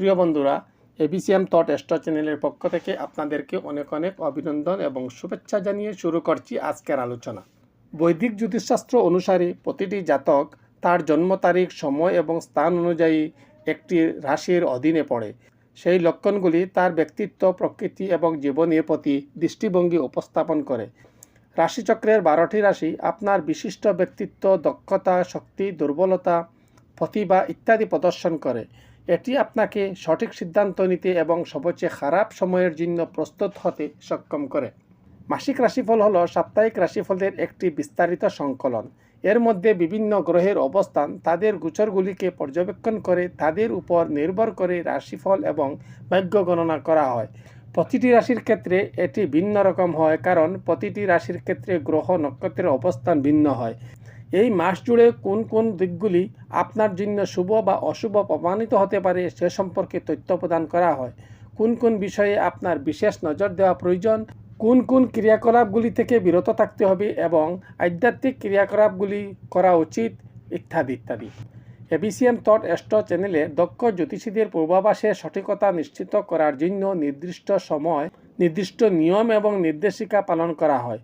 প্রিয় বন্ধুরা এবিসিএম থট এস্টো চ্যানেলের পক্ষ থেকে আপনাদেরকে অনেক অনেক অভিনন্দন এবং শুভেচ্ছা জানিয়ে শুরু করছি আজকের আলোচনা। বৈদিক জ্যোতিষশাস্ত্র অনুসারে প্রতিটি জাতক তার জন্ম তারিখ, সময় এবং স্থান অনুযায়ী একটি রাশির অধীনে পড়ে। সেই লক্ষণগুলি তার ব্যক্তিত্ব, প্রকৃতি এবং জীবনের প্রতি দৃষ্টিভঙ্গি উপস্থাপন করে। রাশিচক্রের বারোটি রাশি আপনার বিশিষ্ট ব্যক্তিত্ব, দক্ষতা, শক্তি, দুর্বলতা, প্রতিভা ইত্যাদি প্রদর্শন করে। এটি আপনাকে সঠিক সিদ্ধান্ত নিতে এবং সবচেয়ে খারাপ সময়ের জন্য প্রস্তুত হতে সক্ষম করে। মাসিক রাশিফল হলো সাপ্তাহিক রাশিফলের একটি বিস্তারিত সংকলন। এর মধ্যে বিভিন্ন গ্রহের অবস্থান, তাদের গোচরগুলিকে পর্যবেক্ষণ করে তাদের উপর নির্ভর করে রাশিফল এবং ভাগ্য গণনা করা হয়। প্রতিটি রাশির ক্ষেত্রে এটি ভিন্ন রকম হয় কারণ প্রতিটি রাশির ক্ষেত্রে গ্রহ নক্ষত্রের অবস্থান ভিন্ন হয়। এই মাস জুড়ে কোন কোন দিকগুলি আপনার জন্য শুভ বা অশুভ প্রমাণিত হতে পারে সে সম্পর্কে তথ্য প্রদান করা হয়? কোন কোন বিষয়ে আপনার বিশেষ নজর দেওয়া প্রয়োজন? কোন কোন ক্রিয়াকলাপগুলি থেকে বিরত থাকতে হবে এবং আধ্যাত্মিক ক্রিয়াকলাপগুলি করা উচিত? ইত্যাদি ইত্যাদি। এবিসিএম থট এস্ট চ্যানেলে দক্ষ জ্যোতিষীদের পূর্বাভাসের সঠিকতা নিশ্চিত করার জন্য নির্দিষ্ট সময়, নির্দিষ্ট নিয়ম এবং নির্দেশিকা পালন করা হয়।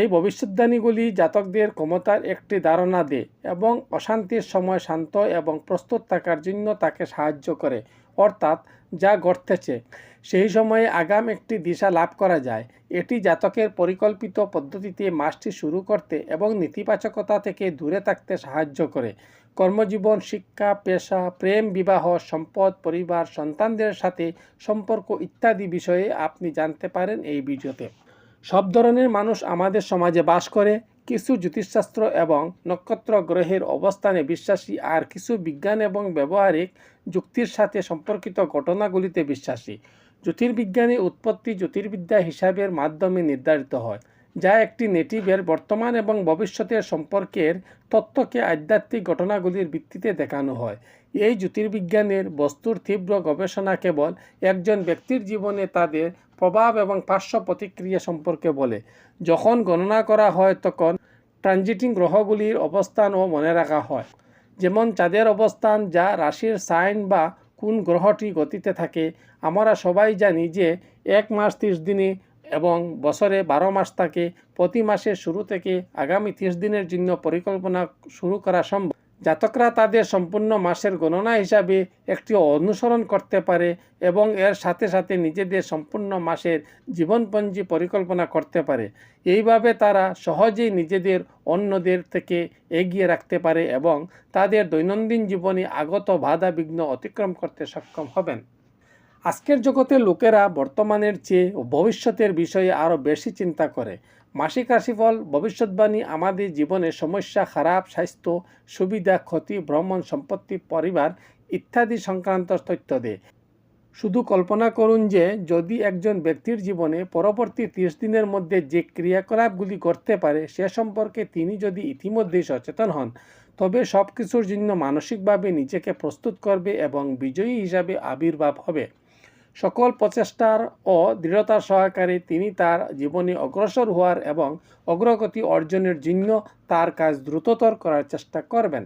এই ভবিষ্যদ্বাণীগুলি জাতকদের ক্ষমতার একটি ধারণা দেয় এবং অশান্তির সময় শান্ত এবং প্রস্তুত থাকার জন্য তাকে সাহায্য করে, অর্থাৎ যা ঘটতেছে। সেই সময়ে আগাম একটি দিশা লাভ করা যায়। এটি জাতকের পরিকল্পিত পদ্ধতিতে মাসটি শুরু করতে এবং নেতিবাচকতা থেকে দূরে থাকতে সাহায্য করে। কর্মজীবন, শিক্ষা, পেশা, প্রেম, বিবাহ, সম্পদ, পরিবার, সন্তানদের সাথে সম্পর্ক ইত্যাদি বিষয়ে আপনি জানতে পারেন এই ভিডিওতে। সব ধরনের মানুষ আমাদের সমাজে বাস করে, কিছু জ্যোতিষশাস্ত্র এবং নক্ষত্র গ্রহের অবস্থানে বিশ্বাসী আর কিছু বিজ্ঞান এবং ব্যবহারিক যুক্তির সাথে সম্পর্কিত ঘটনাগুলিতে বিশ্বাসী। জ্যোতির্বিজ্ঞানী উৎপত্তি জ্যোতির্বিদ্যা হিসাবের মাধ্যমে নির্ধারিত হয়, যা একটি নেটিভের বর্তমান এবং ভবিষ্যতের সম্পর্কের তত্ত্বকে আধ্যাত্মিক ঘটনাগুলির ভিত্তিতে দেখানো হয়। এই জ্যোতির্বিজ্ঞানের বস্তুর তীব্র গবেষণা কেবল একজন ব্যক্তির জীবনে তাদের প্রভাব এবং পার্শ্ব প্রতিক্রিয়া সম্পর্কে বলে। যখন গণনা করা হয়, তখন ট্রানজিটিং গ্রহগুলির অবস্থানও মনে রাখা হয়। যেমন চাঁদের অবস্থান যা রাশির সাইন বা কোন গ্রহটি গতিতে থাকে, আমরা সবাই জানি যে এক মাস তিরিশ দিনে এবং বছরে বারো মাস থাকে। প্রতি মাসের শুরু থেকে আগামী তিরিশ দিনের জন্য পরিকল্পনা শুরু করা সম্ভব। জাতকরা তাদের সম্পূর্ণ মাসের গণনা হিসাবে একটি অনুসরণ করতে পারে এবং এর সাথে সাথে নিজেদের সম্পূর্ণ মাসের জীবনপঞ্জি পরিকল্পনা করতে পারে। এইভাবে তারা সহজেই নিজেদের অন্যদের থেকে এগিয়ে রাখতে পারে এবং তাদের দৈনন্দিন জীবনে আগত বাধা বিঘ্ন অতিক্রম করতে সক্ষম হবেন। আজকের জগতে লোকেরা বর্তমানের চেয়ে ভবিষ্যতের বিষয়ে আরও বেশি চিন্তা করে। মাসিক রাশিফল, ভবিষ্যৎবাণী, আমাদের জীবনে সমস্যা, খারাপ, স্বাস্থ্য, সুবিধা, ক্ষতি, ভ্রমণ, সম্পত্তি, পরিবার ইত্যাদি সংক্রান্ত তথ্য দেয়। শুধু কল্পনা করুন যে, যদি একজন ব্যক্তির জীবনে পরবর্তী তিরিশ দিনের মধ্যে যে ক্রিয়াকলাপগুলি করতে পারে, সে সম্পর্কে তিনি যদি ইতিমধ্যেই সচেতন হন, তবে সব কিছুর জন্য মানসিকভাবে নিজেকে প্রস্তুত করবে এবং বিজয়ী হিসাবে আবির্ভাব হবে। সকল প্রচেষ্টার ও দৃঢ়তার সহকারে তিনি তার জীবনে অগ্রসর হওয়ার এবং অগ্রগতি অর্জনের জন্য তার কাজ দ্রুততর করার চেষ্টা করবেন।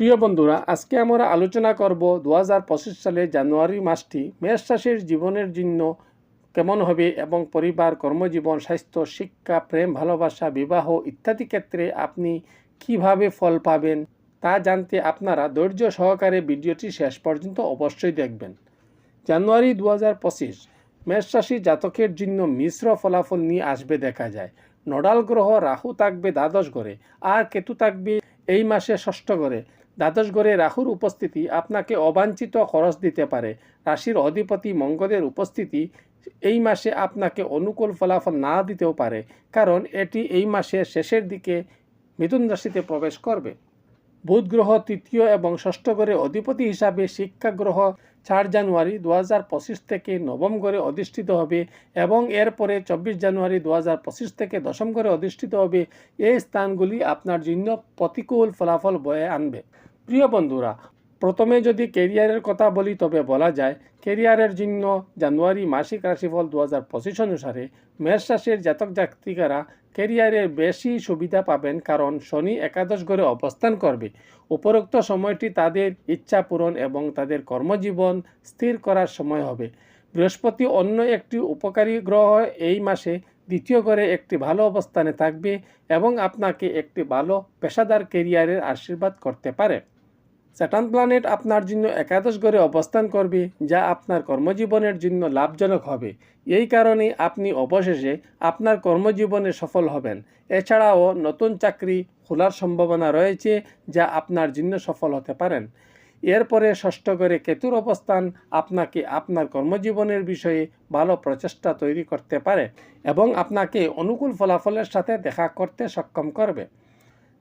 প্রিয় বন্ধুরা, আজকে আমরা আলোচনা করব দু হাজার পঁচিশ সালে জানুয়ারি মাসটি মেষ রাশির জীবনের জন্য কেমন হবে এবং পরিবার, কর্মজীবন, স্বাস্থ্য, শিক্ষা, প্রেম, ভালোবাসা, বিবাহ ইত্যাদি ক্ষেত্রে আপনি কীভাবে ফল পাবেন তা জানতে আপনারা ধৈর্য সহকারে ভিডিওটি শেষ পর্যন্ত অবশ্যই দেখবেন। জানুয়ারি দু হাজার পঁচিশ মেষ রাশি জাতকের জন্য মিশ্র ফলাফল নিয়ে আসবে দেখা যায়। নডাল গ্রহ রাহু থাকবে দ্বাদশ ঘরে, আর কেতু থাকবে এই মাসে ষষ্ঠ ঘরে। দ্বাদশ ঘরে রাহুর উপস্থিতি আপনাকে অবাঞ্ছিত খরচ দিতে পারে। রাশির অধিপতি মঙ্গলের উপস্থিতি এই মাসে আপনাকে অনুকূল ফলাফল না দিতেও পারে, কারণ এটি এই মাসের শেষের দিকে মিথুন রাশিতে প্রবেশ করবে। বুধ গ্রহ তৃতীয় এবং ষষ্ঠ ঘরে অধিপতি হিসাবে শিক্ষা গ্রহ চার জানুয়ারি দু হাজার পঁচিশ থেকে নবম ঘরে অধিষ্ঠিত হবে এবং এরপরে চব্বিশ জানুয়ারি দু হাজার পঁচিশ থেকে দশম ঘরে অধিষ্ঠিত হবে। এই স্থানগুলি আপনার জন্য প্রতিকূল ফলাফল বয়ে আনবে। প্রিয় বন্ধুরা প্রথমে যদি কেরিয়ারের কথা বলি, তবে বলা যায় কেরিয়ারের জন্য জানুয়ারি মাসিক রাশিফল দু হাজার পঁচিশ অনুসারে মেষ রাশির জাতক জাতিকারা কেরিয়ারে বেশি সুবিধা পাবেন কারণ শনি একাদশ ঘরে অবস্থান করবে। উপরোক্ত সময়টি তাদের ইচ্ছা পূরণ এবং তাদের কর্মজীবন স্থির করার সময় হবে। বৃহস্পতি অন্য একটি উপকারী গ্রহ এই মাসে দ্বিতীয় ঘরে একটি ভালো অবস্থানে থাকবে এবং আপনাকে একটি ভালো পেশাদার কেরিয়ারের আশীর্বাদ করতে পারে। স্যাটার্ন প্ল্যানেট আপনার জন্য একাদশ ঘরে অবস্থান করবে যা আপনার কর্মজীবনের জন্য লাভজনক হবে এই কারণে আপনি অবশেষে আপনার কর্মজীবনে সফল হবেন এছাড়াও নতুন চাকরি খোলার সম্ভাবনা রয়েছে যা আপনার জন্য সফল হতে পারেন এরপরে ষষ্ঠ ঘরে কেতুর অবস্থান আপনাকে আপনার কর্মজীবনের বিষয়ে ভালো প্রচেষ্টা তৈরি করতে পারে এবং আপনাকে অনুকূল ফলাফলের সাথে দেখা করতে সক্ষম করবে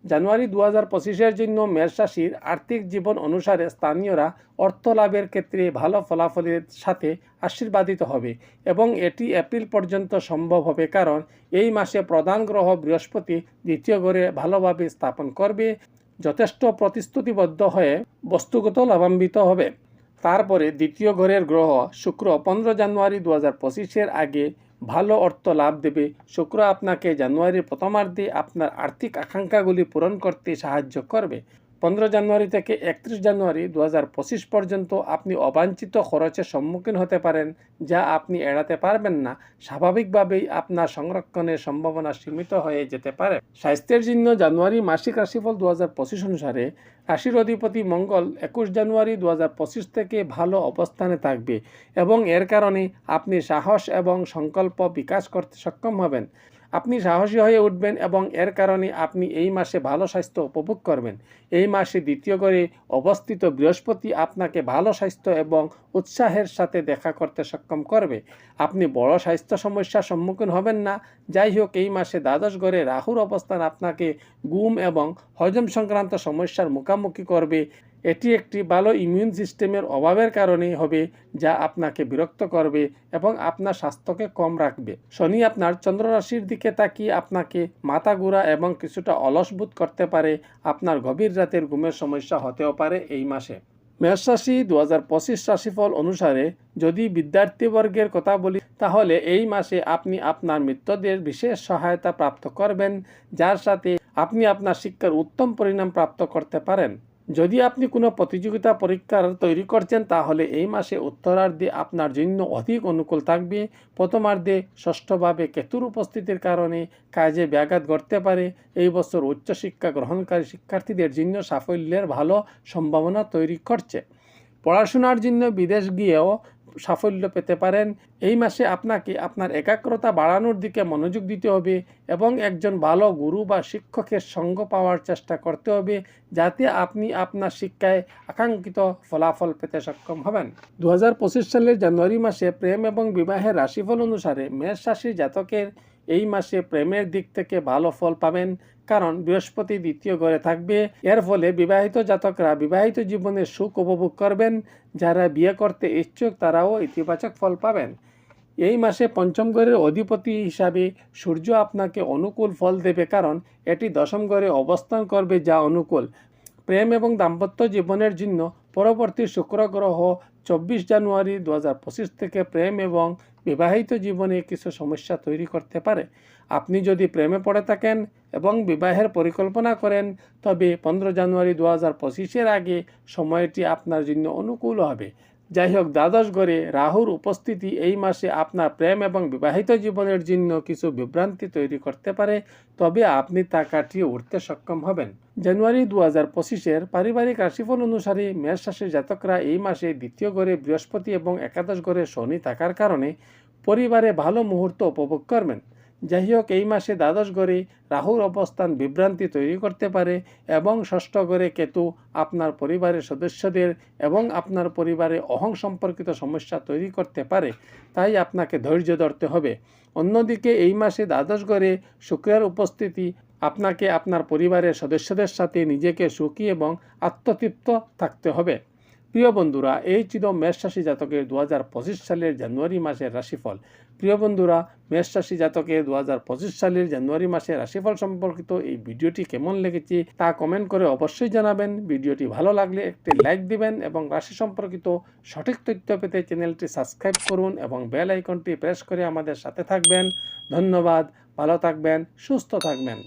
জানুয়ারি দু হাজার পঁচিশের জন্য মেষ রাশির আর্থিক জীবন অনুসারে স্থানীয়রা অর্থ লাভের ক্ষেত্রে ভালো ফলাফলের সাথে আশীর্বাদিত হবে এবং এটি এপ্রিল পর্যন্ত সম্ভব হবে কারণ এই মাসে প্রধান গ্রহ বৃহস্পতি দ্বিতীয় ঘরে ভালোভাবে স্থাপন করবে, যথেষ্ট প্রতিশ্রুতিবদ্ধ হয়ে বস্তুগত লাভান্বিত হবে। তারপরে দ্বিতীয় ঘরের গ্রহ শুক্র পনেরো জানুয়ারি দু হাজার পঁচিশের আগে ভালো অর্থ লাভ দেবে। শুক্র আপনাকে জানুয়ারির প্রথমার্ধে আপনার আর্থিক আকাঙ্ক্ষাগুলি পূরণ করতে সাহায্য করবে। পনেরো জানুয়ারি থেকে একত্রিশ জানুয়ারি দু পঁচিশ পর্যন্ত আপনি অবাঞ্ছিত খরচের সম্মুখীন হতে পারেন, যা আপনি এড়াতে পারবেন না। স্বাভাবিকভাবেই আপনার সংরক্ষণের সম্ভাবনা সীমিত হয়ে যেতে পারে। স্বাস্থ্যের জন্য জানুয়ারি মাসিক রাশিফল দু হাজার পঁচিশ অনুসারে রাশির অধিপতি মঙ্গল একুশ জানুয়ারি দু হাজার পঁচিশ থেকে ভালো অবস্থানে থাকবে এবং এর কারণে আপনি সাহস এবং সংকল্প বিকাশ করতে সক্ষম হবেন। আপনি সাহসী হয়ে উঠবেন এবং এর কারণে আপনি এই মাসে ভালো স্বাস্থ্য উপভোগ করবেন। এই মাসে দ্বিতীয় করে অবস্থিত বৃহস্পতি আপনাকে ভালো স্বাস্থ্য এবং উৎসাহের সাথে দেখা করতে সক্ষম করবে। আপনি বড় স্বাস্থ্য সমস্যার সম্মুখীন হবেন না। যাই হোক, এই মাসে দ্বাদশ ঘরে রাহুর অবস্থান আপনাকে গুম এবং হজম সংক্রান্ত সমস্যার মুখোমুখি করবে। এটি একটি ভালো ইমিউন সিস্টেমের অভাবের কারণেই হবে, যা আপনাকে বিরক্ত করবে এবং আপনার স্বাস্থ্যকে কম রাখবে। শনি আপনার চন্দ্র রাশির দিকে তাকিয়ে আপনাকে মাথা ঘোরা এবং কিছুটা অলসবোধ করতে পারে। আপনার গভীর রাতের ঘুমের সমস্যা হতেও পারে এই মাসে। মেষ রাশি দু হাজার পঁচিশ রাশিফল অনুসারে যদি বিদ্যার্থীবর্গের কথা বলি, তাহলে এই মাসে আপনি আপনার মিত্রদের বিশেষ সহায়তা প্রাপ্ত করবেন, যার সাথে আপনি আপনার শিক্ষার উত্তম পরিণাম প্রাপ্ত করতে পারেন। যদি আপনি কোনো প্রতিযোগিতা পরীক্ষার তৈরি করছেন, তাহলে এই মাসে উত্তরার্ধে আপনার জন্য অধিক অনুকূল থাকবে। প্রথমার্ধে ষষ্ঠভাবে কেতুর উপস্থিতির কারণে কাজে ব্যাঘাত ঘটতে পারে। এই বছর উচ্চশিক্ষা গ্রহণকারী শিক্ষার্থীদের জন্য সাফল্যের ভালো সম্ভাবনা তৈরি করছে। পড়াশোনার জন্য বিদেশ গিয়েও সাফল্য পেতে পারেন। এই মাসে আপনাকে আপনার একাগ্রতা বাড়ানোর দিকে মনোযোগ দিতে হবে এবং একজন ভালো গুরু বা শিক্ষকের সঙ্গ পাওয়ার চেষ্টা করতে হবে যাতে আপনি আপনার শিক্ষায় আকাঙ্ক্ষিত ফলাফল পেতে সক্ষম হবেন। দু হাজার পঁচিশ সালের জানুয়ারি মাসে প্রেম এবং বিবাহের রাশিফল অনুসারে মেষ রাশির জাতকের এই মাসে প্রেমের দিক থেকে ভালো ফল পাবেন, কারণ বৃহস্পতি দ্বিতীয় ঘরে থাকবে। এর ফলে বিবাহিত জাতকরা বিবাহিত জীবনে সুখ উপভোগ করবেন, যারা বিয়ে করতে ইচ্ছুক তারাও ইতিবাচক ফল পাবেন। এই মাসে পঞ্চম ঘরের অধিপতি হিসাবে সূর্য আপনাকে অনুকূল ফল দেবে, কারণ এটি দশম ঘরে অবস্থান করবে যা অনুকূল। প্রেম এবং দাম্পত্য জীবনের জন্য পরবর্তী শুক্র গ্রহ চব্বিশ জানুয়ারি দু থেকে প্রেম এবং বিবাহিত জীবনে কিছু সমস্যা তৈরি করতে পারে। আপনি যদি প্রেমে পড়ে থাকেন এবং বিবাহের পরিকল্পনা করেন, তবে পনেরো জানুয়ারি দু হাজার পঁচিশের আগে সময়টি আপনার জন্য অনুকূল হবে। যাই হোক, দ্বাদশ ঘরে রাহুর উপস্থিতি এই মাসে আপনার প্রেম এবং বিবাহিত জীবনের জন্য কিছু বিভ্রান্তি তৈরি করতে পারে, তবে আপনি তা কাটিয়ে উঠতে সক্ষম হবেন। জানুয়ারি দু হাজার পঁচিশের পারিবারিক রাশিফল অনুসারে মেষ রাশির জাতকরা এই মাসে দ্বিতীয় ঘরে বৃহস্পতি এবং একাদশ ঘরে শনি থাকার কারণে পরিবারে ভালো মুহূর্ত উপভোগ করবেন যাই হোক এই মাসে দ্বাদশ ঘরে রাহুর অবস্থান বিভ্রান্তি তৈরি করতে পারে এবং ষষ্ঠ ঘরে কেতু আপনার পরিবারের সদস্যদের এবং আপনার পরিবারে অহং সম্পর্কিত সমস্যা তৈরি করতে পারে তাই আপনাকে ধৈর্য ধরতে হবে। অন্যদিকে, এই মাসে দ্বাদশ ঘরে শুক্রের উপস্থিতি আপনাকে আপনার পরিবারের সদস্যদের সাথে নিজেকে সুখী এবং আত্মতৃপ্ত থাকতে হবে। প্রিয় বন্ধুরা, এই ছিল মেষ রাশি জাতকের দু হাজার পঁচিশ সালের জানুয়ারি মাসের রাশিফল। প্রিয় বন্ধুরা মেষ রাশি জাতকের দু হাজার পঁচিশ সালের জানুয়ারি মাসের রাশিফল সম্পর্কিত এই ভিডিওটি কেমন লেগেছে তা কমেন্ট করে অবশ্যই জানাবেন। ভিডিওটি ভালো লাগলে একটি লাইক দিবেন এবং রাশি সম্পর্কিত সঠিক তথ্য পেতে চ্যানেলটি সাবস্ক্রাইব করুন এবং বেল আইকনটি প্রেস করে আমাদের সাথে থাকবেন। ধন্যবাদ, ভালো থাকবেন, সুস্থ থাকবেন।